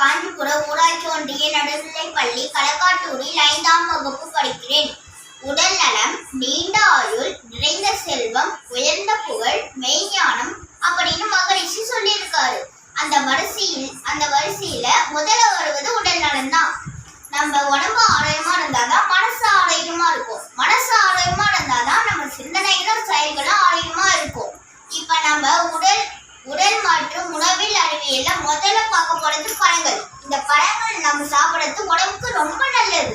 காஞ்சிபுர ஊராட்சி ஒன்றிய நடுநிலை பள்ளி களக்காட்டூரில் ஐந்தாம் வகுப்பு படிக்கிறேன். உடல் நலம் நீண்ட ஆயுள் நிறைந்த செல்வம் உயர்ந்த புகழ் மெய்ஞானம் அப்படின்னு மகரிஷி சொல்லியிருக்காரு. அந்த வரிசையில் அந்த வரிசையில முதல்ல வருவது உடல் நலம் தான். நம்ம உடம்பு ஆரோக்கியமா இருந்தாதான் மனசு ஆரோக்கியமா இருக்கும். மனசு ஆரோக்கியமா இருந்தாதான் நம்ம சிந்தனைகளும் செயல்களும் ஆரோக்கியமா இருக்கும். இப்ப நம்ம உடல் உடல் மற்றும் உணவில் அறிவியல்ல முதல்ல பார்க்க போறது பழங்கள். இந்த பழங்கள் நம்ம சாப்பிட்றது உடம்புக்கு ரொம்ப நல்லது.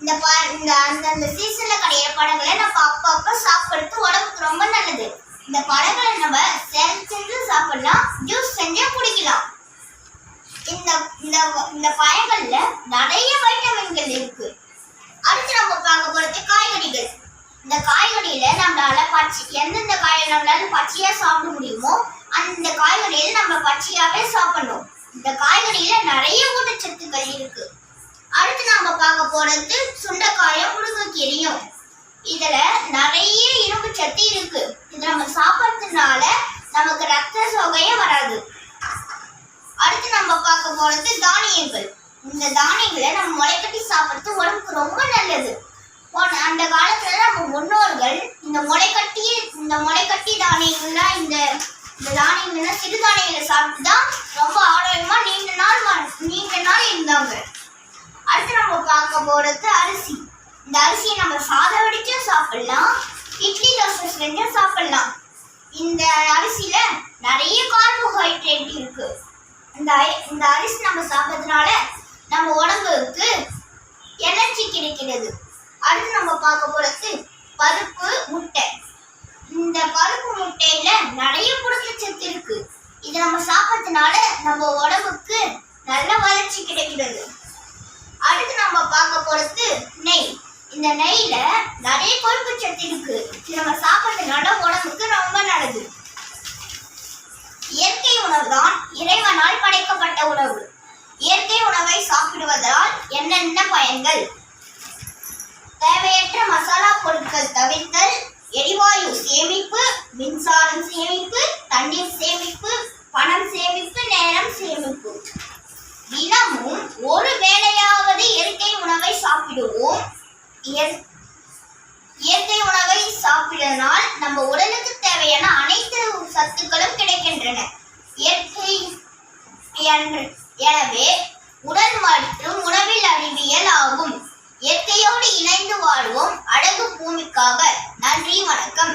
இந்த ப இந்த அந்தந்த சீசன்ல கிடைக்கிற பழங்களை நம்ம அப்பப்ப சாப்பிடுறது உடம்புக்கு ரொம்ப நல்லது. இந்த பழங்களை நம்ம செஞ்சு சாப்பிடலாம் ஜூஸ் செஞ்சே குடிக்கலாம். இந்த இந்த இந்த பழங்கள்ல நிறைய வைட்டமின்கள் இருக்கு. அடுத்து நம்ம பார்க்க போறது காய்கறிகள். இந்த காய்கறியில நம்மளால பச்சை எந்தெந்த காய்கறி நம்மளால பச்சையா சாப்பிட முடியுமோ அந்த காய்கறியில நம்ம பச்சையாவே சாப்பிடணும். இந்த காய்கறியில நிறைய ஊட்டச்சத்துக்கள் இருக்கு. அடுத்து நம்ம பார்க்க போறது சுண்டைக்காயும் முருங்கைக்கீரையும். இதுல நிறைய இரும்பு சத்து இருக்கு. இது நம்ம சாப்பிட்றதுனால நமக்கு ரத்த சோகையே வராது. அடுத்து நம்ம பார்க்க போறது தானியங்கள். இந்த தானியங்களை நம்ம முளைக்கட்டி சாப்பிட்றது உடம்புக்கு ரொம்ப நல்லது. அந்த காலத்துல நம்ம முன்னோர்கள் இந்த முளைக்கட்டி இந்த முளைக்கட்டி தானியங்கள்லாம் இந்த இந்த தானியங்கள்லாம் சிறுதானியங்களை சாப்பிட்டு தான் ரொம்ப ஆரோக்கியமா நீண்ட நாள் நீண்ட நாள் இருந்தாங்க. அடுத்து நம்ம பார்க்க போறது அரிசி. இந்த அரிசியை நம்ம சாதம் வடிச்சும் சாப்பிடலாம் இட்லி தோசை செஞ்சும் சாப்பிடலாம். இந்த அரிசியில நிறைய கார்போஹைட்ரேட் இருக்கு. இந்த அரி- இந்த அரிசி நம்ம சாப்பிட்றதுனால நம்ம உடம்புக்கு எனர்ஜி கிடைக்கிறது. அடுத்து நம்ம பார்க்க போறது பருப்பு முட்டை. பருப்பு முட்டையில நிறைய புரதச்சத்து இருக்கு. இதை நம்ம சாப்பிட்றதுனால நம்ம உடம்புக்கு நல்ல வளர்ச்சி கிடைக்கிறது. அடுத்து நம்ம பார்க்க போறது நெய். இந்த நெய்ல நிறைய கொழுப்பு சத்து இருக்கு. இது நம்ம சாப்பிட்றதுனால உடம்புக்கு ரொம்ப நல்லது. இயற்கை உணவு தான் இறைவனால் படைக்கப்பட்ட உணவு. இயற்கை உணவை சாப்பிடுவதால் என்னென்ன பயன்கள்? தேவையற்ற மசாலா பொருட்கள் தவிர்த்தல் எரிவாயு சேமிப்பு மின்சாரம் சேமிப்பு தண்ணீர் சேமிப்பு பணம் சேமிப்பு நேரம் சேமிப்பு. தினமும் ஒரு வேளையாவது இயற்கை உணவை சாப்பிடுவோம். இயற்கை உணவை சாப்பிடுவதனால் நம்ம உடலுக்கு தேவையான அனைத்து சத்துக்களும் கிடைக்கின்றன. இயற்கை எனவே உடல் மற்றும் உணவில் அறிவியல் ஆகும். இயற்கையோடு இணைந்து வாழ்வோம். அழகு பூமிக்காக. நன்றி வணக்கம்.